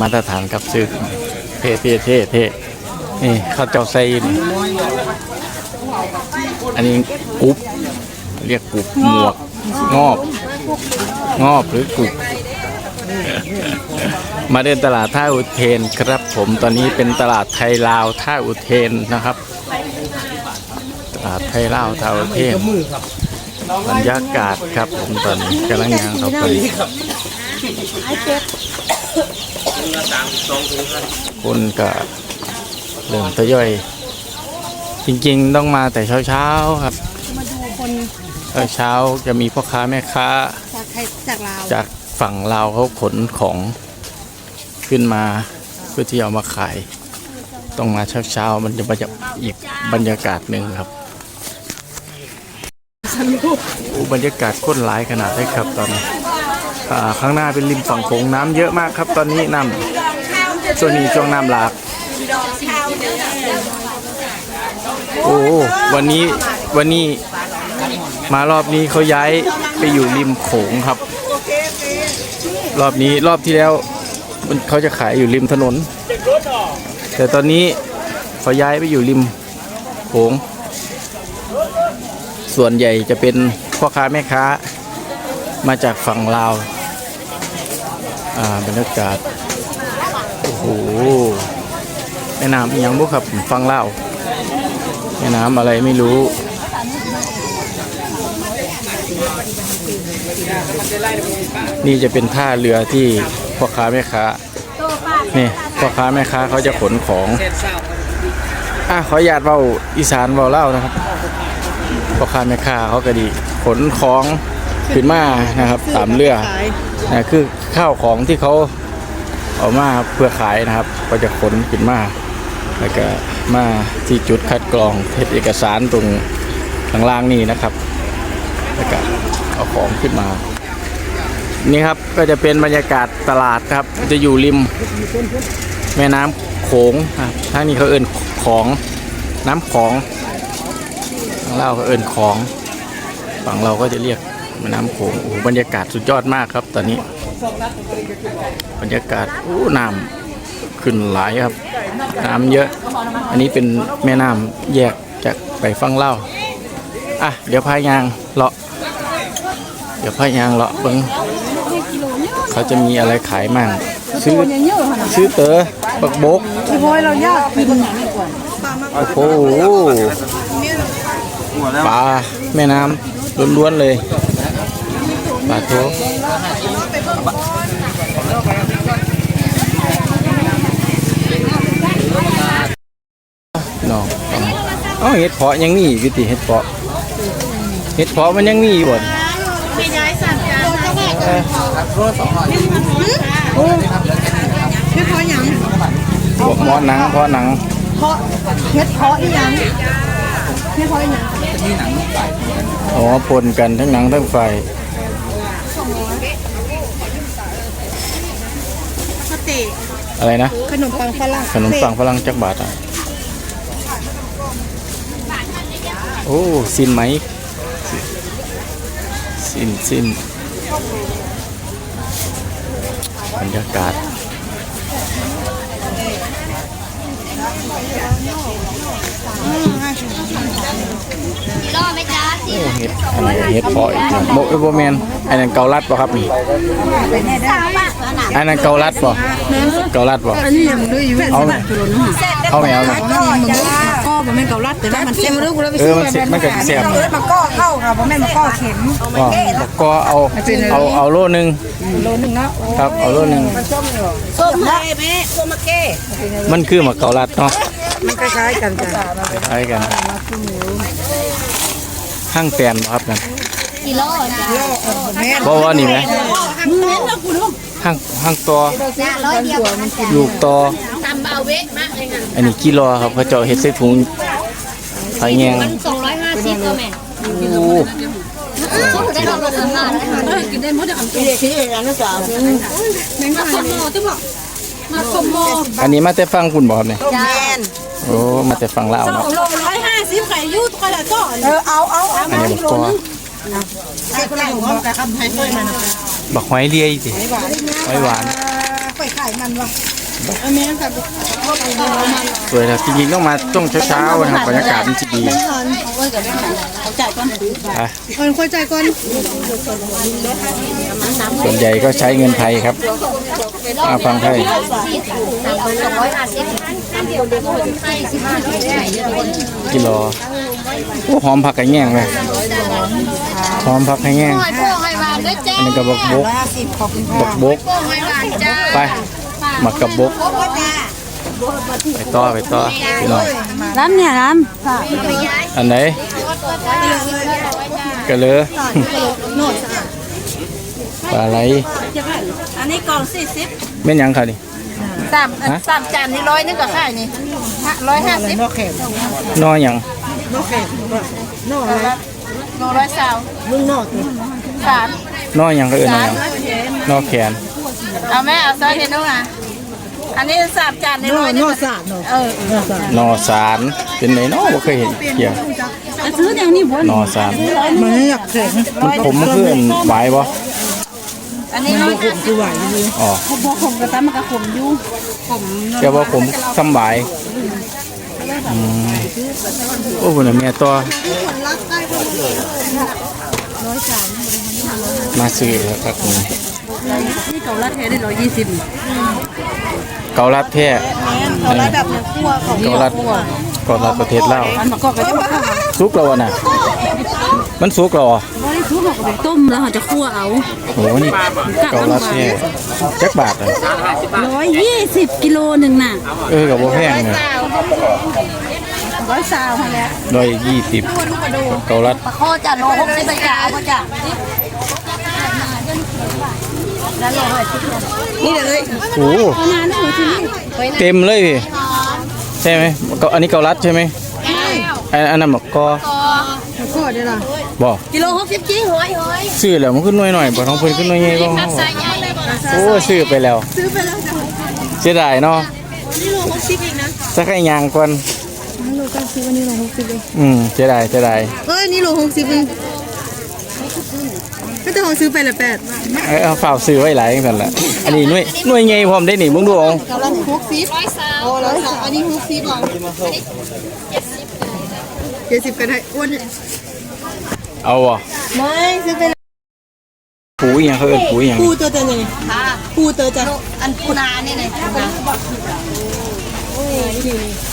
มาตรฐานกับซื้อเท่เท่เท่เท่นี่ข้าวเจ้าไส้อันนี้กุ๊บเรียกกุ๊บหมวกงอบ งอบหรือกุ๊บมาเดินตลาดท่าอุเทนครับผมตอนนี้เป็นตลาดไทยลาวท่าอุเทนนะครับ ตลาดไทยลาวท่าอุเทนบรรยากาศครับผมตอนนี้กำลังงานเข้าไป คนก็เริ่มทยอย จริงๆต้องมาแต่เช้าๆครับมาดูคนเช้าๆจะมีพ่อค้าแม่ค้า จากไทยจากลาวจากฝั่งลาวเขาขนของขึ้นมาเพื่อที่เอามาขาย ต้องมาเช้าๆมันจะบรรยากอีกบรรยากาศหนึ่งครับโอ้บรรยากาศโคตรหลายขนาดเลยครับตอนนี้อ่า ข้างหน้าเป็นริมฝั่งโขงน้ำเยอะมากครับ ตอนนี้น้ำช่วงนี้ช่วงน้ำหลากโอ้วันนี้วันนี้มารอบนี้เขาย้ายไปอยู่ริมโขงครับ รอบนี้รอบที่แล้วเขาจะขายอยู่ริมถนน แต่ตอนนี้เขาย้ายไปอยู่ริมโขง ส่วนใหญ่จะเป็นพ่อค้าแม่ค้ามาจากฝั่งลาว อ่าบรรยากาศ โอ้โหแม่น้ำยังบุครับฟังเล่าแม่น้ำอะไรไม่รู้นี่จะเป็นท่าเรือที่พ่อค้าแม่ค้านี่พ่อค้าแม่ค้าเขาจะขนของอะขอญาตเว้าอีสานเว้าเล่านะครับพ่อค้าแม่ค้าเขาก็ดี ขนของขึ้นมานะครับ ตามเรือ นะคือข้าวของที่เขาเอามาเพื่อขายนะครับ ก็จะขนขึ้นมาแล้วก็มาที่จุดคัดกรองเทศเอกสารตรงข้างล่างนี่นะครับ แล้วก็เอาของขึ้นมา นี่ครับก็จะเป็นบรรยากาศตลาดครับ จะอยู่ริมแม่น้ำโขงครับทางนี้เขาเอิ้นของน้ำของทางเราเขาเอิ้นของฝั่งเราก็จะเรียก แม่น้ำโขงโอ้บรรยากาศสุดยอดมากครับ ตอนนี้ บรรยากาศโอ้น้ำขึ้นหลายครับ น้ำเยอะ อันนี้เป็นแม่น้ำแยกจากไปฝั่งเล่าอะเดี๋ยวพายางเลาะเดี๋ยวพายางเลาะเบิ้งเขาจะมีอะไรขายมั่งซื้อซื้อเต๋อบักบกพี่บอยเรายากเป็นโอ้โหปลาแม่น้ำล้วนๆเลยาโถน้องเอ้าเห็ดเพาะยังมีอยู่ติเห็ดเพาะเห็ดเพาะมันยังมีอยู่บ่พี่ย้ายสั่งการพี่พอหยังพวกหมอหนังเพาะหนังเพาะเฮ็ดเพาะอีหยังเฮ็ดเพาะอีหยังอ๋อปนกันทั้งหนังทั้งไฟ เต็กอะไรนะ ขนมปังฝรั่งขนมปังฝรั่งจักบาทอะ โอ้สินไหมสินสินบรรยากาศรอไหมจ๊ะ โอ้เห็ดอันนี้เห็ดเพาะอีกนะโมเอ้ยโบแมนอันนั้นเกาลัดป่ะครับนี่สามบาทแล้วนะอันนั้นเกาลัดป่ะเกาลัดป่ะอันนี้ยังด้วยอยู่เอาไหมเอาไหมเอาไหมก็บ่แม่นเกาลัดแต่ว่ามันเสียมรู้กูแล้วไปเออมันเสียมันก็เสียบมันก็เข้าค่ะบ่แม่นมันก็เข็มก็บอกก็เอาเอาเอาโลนึงโลนึงเนาะครับเอาโลนึงส้มแม่แม่ส้มมะเก้มันคือหมะเกาลัดเนาะ มันคล้ายๆกันจ้ะคล้ายกันห้างแตนบ่ครับนั่นกิโลจ้ะแม่เพราะว่านี่ไหมห้างห้างตอจ้ะร้อยเดียวลูกตอตำเบาเวะมากเลยค่ะอันนี้กิโลครับเขาเจาะเฮ็ดใส่ถุงไฟแยงสองร้อยห้าสิบก็แม่โอ้ชุดได้รอบละสามบาทเลยค่ะกินได้หมดอะกินได้ที่อันนั้นสาวแม่งคอมโมที่บอก มาคอมโมอันนี้มาแต่ฟังคุณบ่ครับเนี่ยจ้ะโอ้มาแต่ฟังลาวเนาะโลร้อยห้าสิบไข่ยุทธก็ละจ้อเออเอาเอาเอาอันนี้บักกอใส่คนละหัวแต่คำไทยค่อยมันบักหอยเลียสิหอยหวาน ไปไข่มันวะเอาแม่กับพวกเอามัน สวยนะจริงๆต้องมาช่วงเช้าๆนะครับบรรยากาศมันจะดีไม่ทันเอ้ยกับแม่หันเขาจ่ายก่อนอะเอ้ยค่อยจ่ายก่อนส่วนใหญ่ก็ใช้เงินไทยครับอ่าฟังไทยร้อยห้าสิบเดียวเดียวให้สิบห้าได้เยอะคนกิโลโอ้หอมผักกระแง่งเลยหอมผักกระแง่งหอยโป้งหอยหวานด้วยจ้าอันนี้ก็บกบกบขอกบกไป หมักกับบกไปต่อไปต่อพี่น้องร้านเนี่ยร้านอันไหนกระเลอโน่นปลาไหลอันนี้กล่องสี่สิบแม่นหยังค่ะนี่สามสามจานนี่ร้อยนึงกับข้าวนี่ร้อยห้าสิบนอกแขกนอหยังนอกแขกนอกอะไรโลร้อยสาวมึงนอกสิสามนอหยังก็เอิ้นนอหยังนอแขนเอาแม่เอาซอยเห็นนู้นอะ อันนี้สามจานนี่นอร้อยกนึนงอกสาดเนาะเออนอกสาดนอสารเป็นไหนเนาะบ่เคยเห็นเกี่ยซื้ออย่างนี้บ่นอสารมันอยากแข็งมันขมมันคืออันหวายบ่อันนี้ร้อยห้าสิบคือไหวอยู่อ๋อบ่ขมกระตั้มมันก็ขมอยู่แต่ว่าผมทำหวายอืมโอ้โหน่ะแม่ตัวมาซื้อแล้วครับนี่นี่เกาลัดแท้ได้ร้อยยี่สิบ เกาลัดแท้เกาลัดแบบคั่วของเกาลัดเกาลัดประเทศลาวอันมันก็กระตั้มข้าวสุกแล้วอะน่ะ มันสุกแล้วอะบ่ได้ทุบเขาก็ไปต้มแล้วเขาจะคั่วเอาโหนี่เกาลัดแท้จักบาทอะร้อยยี่สิบกิโลหนึ่งน่ะ เออกับบ่แพงเนี่ยร้อยสาวมาแล้วร้อยยี่สิบเกาลัดปลาข้อจ้าโลหกสิบจ้าเอาป่ะ นี่เลยโอ้เต็มเลยพี่ใช่ไหมเกาอันนี้เกาลัดใช่ไหมอันอันนั้นบอกกอคั่วได้ล่ะบอกกิโลหกสิบจริงหอยหอยซื้อแล้วมันขึ้นหน่อยหน่อยบ่ท้องเพิ่นขึ้นหน่อยใหญ่ก็ผักใส่ใหญ่เลยบ่โอ้ซื้อไปแล้วซื้อไปแล้วจ้ะเสียดายเนาะนี่โลหกสิบเองนะสักไอ้ยางก่อนโลเก้าสิบวันนี้โลหกสิบเองอืมเสียดายเสียดายเอ้ยนี่โลหกสิบเอง ก็จะเขาซื้อไปละแปดเอ้ยเอาฝากซื้อไว้หลายจังซั่นล่ะอันนี้หน่วยหน่วยใหญ่พร้อมได้นี่มึงดูเอากำลังหกสิบร้อยสาวโอ้ร้อยสามอันนี้หกสิบเหรอเจ็ดสิบกันให้อ้วนเอาอะไม่ซื้อไปปูอีหยังเขาเอิ้นปูอีหยังปูตัวจะยังไงค่ะปูตัวจะอันปูนานี่เลย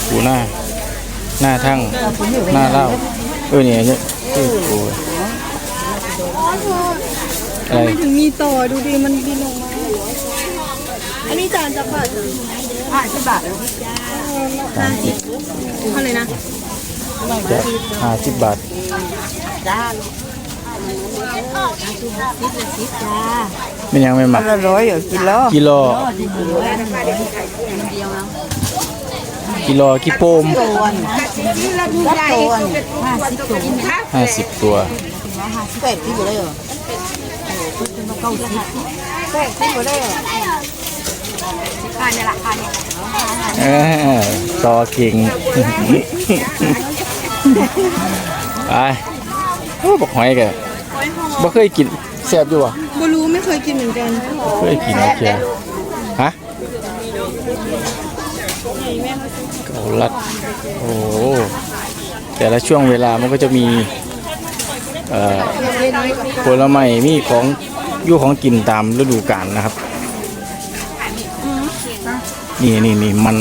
ปูหน้า หน้าทั้งหน้าเล่าเออเนี่ยเนี่ยเออปู อะไรไม่ถึงมีต่อดูดิมันบินลงมา อันนี้จานจะบาทห้าสิบบาทสามสิบเท่าไหร่นะจะห้าสิบบาทมันยังไม่หมัก ละร้อยเหรอกิโลกิโล กิโลกิโปมตัวใหญ่ห้าสิบตัว ห้าสิบตัว แปดที่อยู่ได้เหรอเก้าสิบแปดที่อยู่ได้เหรอค่ะเนี่ยละค่ะเนี่ยเออต่อเก่งไปโอ้บอกหอยแกบ่เคยกินแซ่บอยู่อะบ่รู้ไม่เคยกินเหมือนกันเคยกินโอเคฮะเกาลัดโอ้โหแต่ละช่วงเวลามันก็จะมีเอ่อ ผลไม้มีของอยู่ของกินตามฤดูกาลนะครับ นี่นี่นี่มัน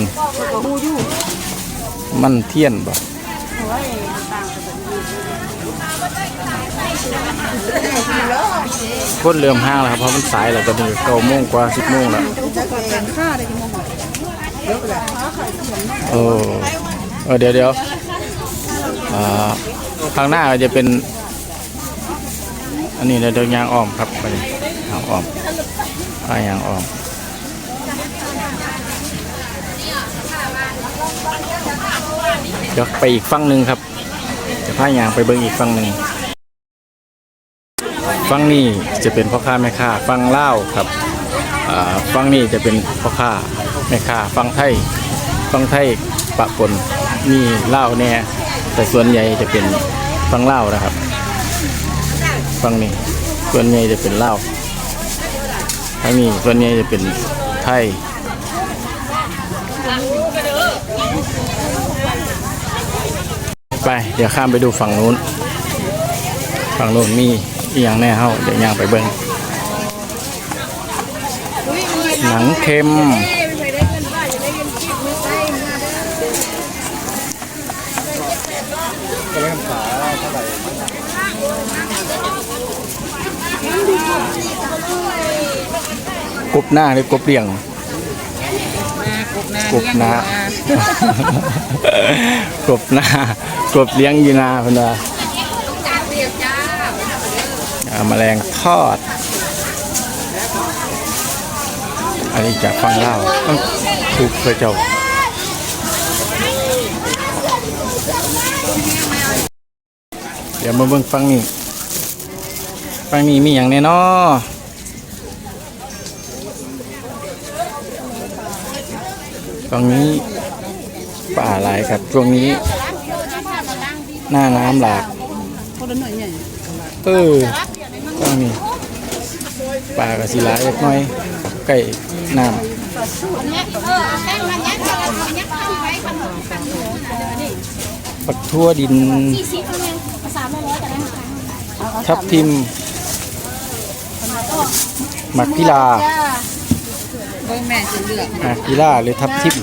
มันเทียนบ่คนเริ่มห้างแล้วครับเพราะมันสายแล้วตอนนี้เก้าโมงกว่าสิบโมงแล้วโอ้เออเดี๋ยวเดี๋ยวอ่าข้างหน้าจะเป็น อันนี้เราเดินยางอ้อมครับไปยางอ้อมพายางอ้อมเดี๋ยวไปอีกฝั่งหนึ่งครับจะพายางไปเบิ่งอีกฝั่งหนึ่งฝั่งนี้จะเป็นพ่อค้าแม่ค้าฝั่งเลาครับฝั่งนี้จะเป็นพ่อค้าแม่ค้าฝั่งไทยฝั่งไทยปะปนมีเลาแน่แต่ส่วนใหญ่จะเป็นฝั่งเลานะครับ ฝั่งนี้ส่วนใหญ่จะเป็นลาวทางนี้ส่วนใหญ่จะเป็นไทยไป เดี๋ยวข้ามไปดูฝั่งนู้น ฝั่งนู้นมีอีหยังแน่เฮาเดี๋ยวย่างไปเบิ่งหนังเค็ม กบหน้าหรือกบเลี่ยงกบหน้ากบหน้ากบเลี้ยงอยีนาเพิ่นว่าอ่าแมลงทอด อันนี้จากฟังเล่าวต้องถูกพระเจ้าเดี๋ยวมาเบิ่งฟังนี้ ฟังนี้มีอย่างแน่นอตรงนี้ป่าหลายครับช่วงนี้ หน้าน้ำหลากคนละหน่อยใหญ่เออตรงนี้ป่ากระสีหลายเล็กน้อยใกล้น้ำปักทั่วดินทับทิม หมักพิลาเบิ่งแม่สิเลือกหมักพิลาหรือทับทิม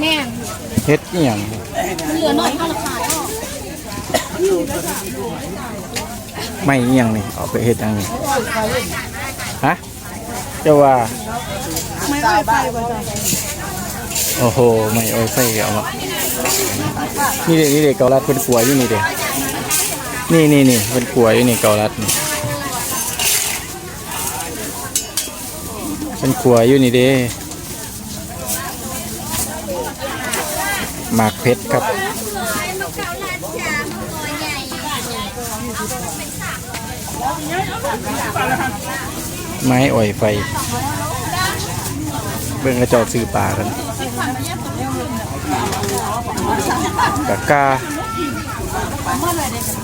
แม่เฮ็ดนี่อย่างเหลือหน่อยเท่าราคาไม่อีหยังนี่เอาไปเฮ็ดหยังนี่ฮะเจ้าว่าไม่อ้อยไปบ่จ้ะโอ้โหไม่โอ้ยไฟเอามานี่เด็กนี่เด็กเกาลัดเป็นกลัวอยู่นี่เด็กนี่นี่นี่เป็นกลัวอยู่นี่เกาลัดนี่ เป็นกลัวอยู่นี่เด้หมากเพชรครับไม้อ่อยไฟ เบิ่งกระจอกซื้อปลากันกะกา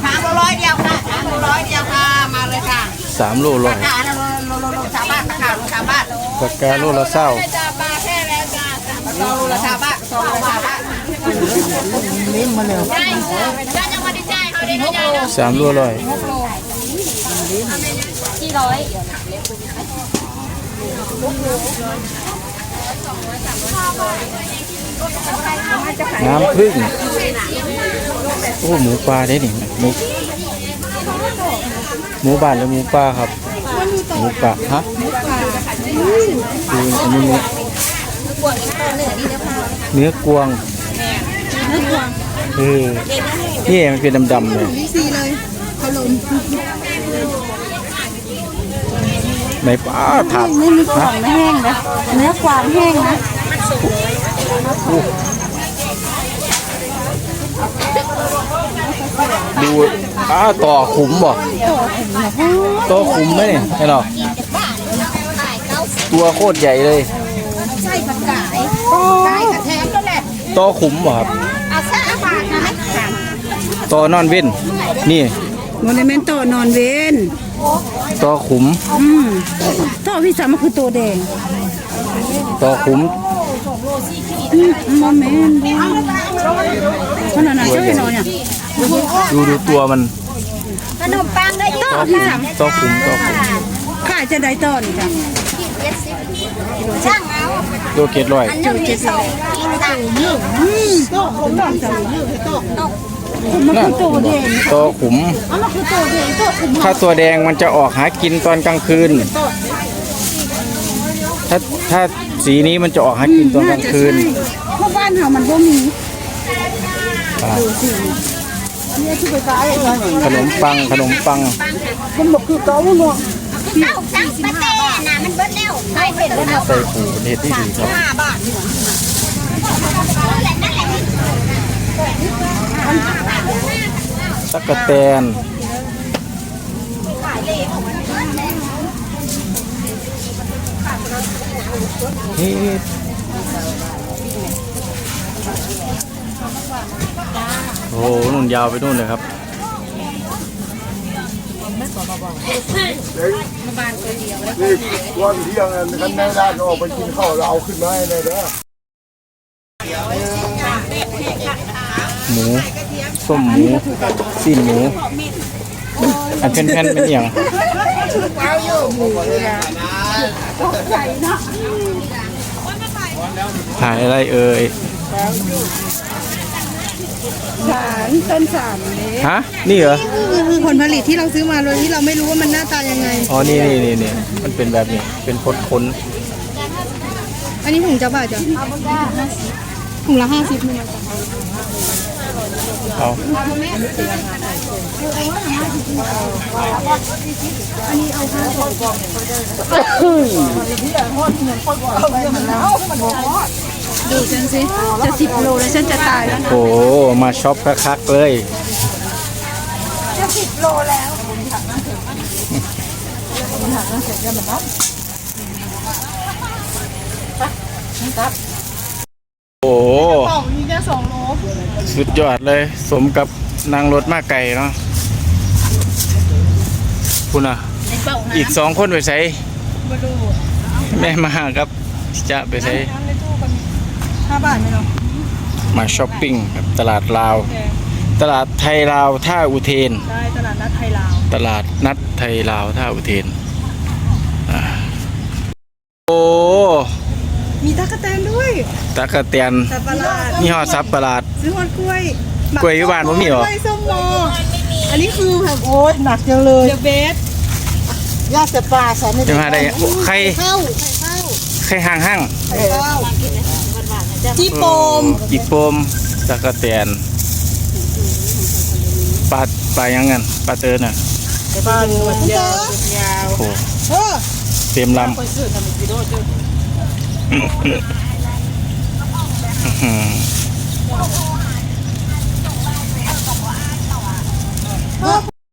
ถามร้อยเดียวค่ะถามร้อยเดียวค่ะ มาเลยค่ะสามโลร้อยค่ะโลโลโลโลชาวบ้านค่ะโลชาวบ้านกกาโลละเศร้าจ้าปลาแค่แล้วจ้าโลโลชาวบ้านโลโลชาวบ้านลิ้นมาเลยใช่จ้าจังหวัดที่ใช่เขาได้สามโลร้อยที่ร้อยน้ำพึ่งโอ้หมูปลาได้นี่หมูหมูบ้านหรือหมูปลาครับ มูปลาฮะคืออันนี้เนื้อกวางเออนี่มันเป็นดำๆเลยนี่สี่เลยขนมในปลาถามไม่มีกล่องไม่แห้งนะเนื้อกวางแห้งนะดู อ้าต่อขุมบ่ต่อขุมไหมเนี่ยไอ้หรอตัวโคตรใหญ่เลยใช่ผักกายกายกระแทกนั่นแหละต่อขุมบ่ครับเอาซะอาบาทนะต่อนอนเว้นนี่โมเดเมนโตนอนเวนต่อขุมอืมโตพี่สามมันคือตัวแดงต่อขุมอืมโมเมนขนาดนั้นช่วยหน่อยอะ ดูดูตัวมันขนมปังได้ยี่ต่อขุมต่อขุมต่อขุมขายจะได้ต้นจ้ะช่างเอาตัวเกตร้อยหนึ่งที่สองกินสั่งอืมโตผมต้องสั่งมันคือตัวแดงต่อขุมอ๋อมันคือตัวแดงตัวขุมถ้าตัวแดงมันจะออกหากินตอนกลางคืน ถ้าถ้าสีนี้มันจะออกหากินตอนกลางคืนเพราะบ้านเรามันบ่มีอ่าเนี่ยที่ไป ขายอะไรขนมปังขนมปังมันบอกคือเก่าเนาะเอ้าช่างปะเต้น่ะมันเบิดแล้วใส่เป็นแล้วใส่ผูเห็ดที่ดีครับห้าบาทนั่นแหละนั่นแหละตะกะแตนเฮ็ด โอ้โหนู่นยาวไปนู่นเลยครับนี่วันเที่ยงกันกันในร้านออกไปกินข้าวเราเอาขึ้นมาให้เลยเด้อหมูส้มหมูซีนหมูอันแผ่นๆเป็นอย่างขายอะไรเอ่ย สารต้นสารนี้ฮะ นี่เหรอ คือคือผลผลิตที่เราซื้อมาโดยที่เราไม่รู้ว่ามันหน้าตายังไง อ๋อ นี่นี่นี่นี่มันเป็นแบบนี้ เป็นพ้นพ้นอันนี้ถุงจะบาทจ้ะถุงละห้าสิบนี่นะๆเอา ดูฉันสิ จะสิบโลแล้วฉันจะตายแล้วนะโอ้มาช็อปคักๆเลยโอ้สองนี่แค่สองโลสุดยอดเลย สมกับนางรถมาไก่เนาะคุณอะอีกสองคนไปใส่มาดูแม่มาครับจะไปใส่ น้ำในตู้ก็มีห้า บาทไหมเนาะมาช้อปปิ้งครับตลาดลาว ตลาดไทยลาวท่าอุเทนได้ตลาดนัดไทยลาว ตลาดนัดไทยลาวท่าอุเทนอ่าโอ้มีตะกะแตนด้วยตะกะเตียนสับปะรดนี่ฮอดซับประหลาด ซื้อฮอดกล้วยกล้วยอยู่บ้านบ่มีเหรอ กล้วยส้มโมอันนี้คือแบบโอ๊ยหนักจังเลยเดอะเบสยอดจะปลาใส่ในจะมาได้ไงโอ้ใครข้าวใครห่างห่างข้าว จีโปมๆอีโปมตะกะเตียนปลาปลายังไงปลาเตอร์น่ะปลาหนวดยาวโอ้เออเต็มลำคนซื้อทำกิโลเจ้าอืมเออ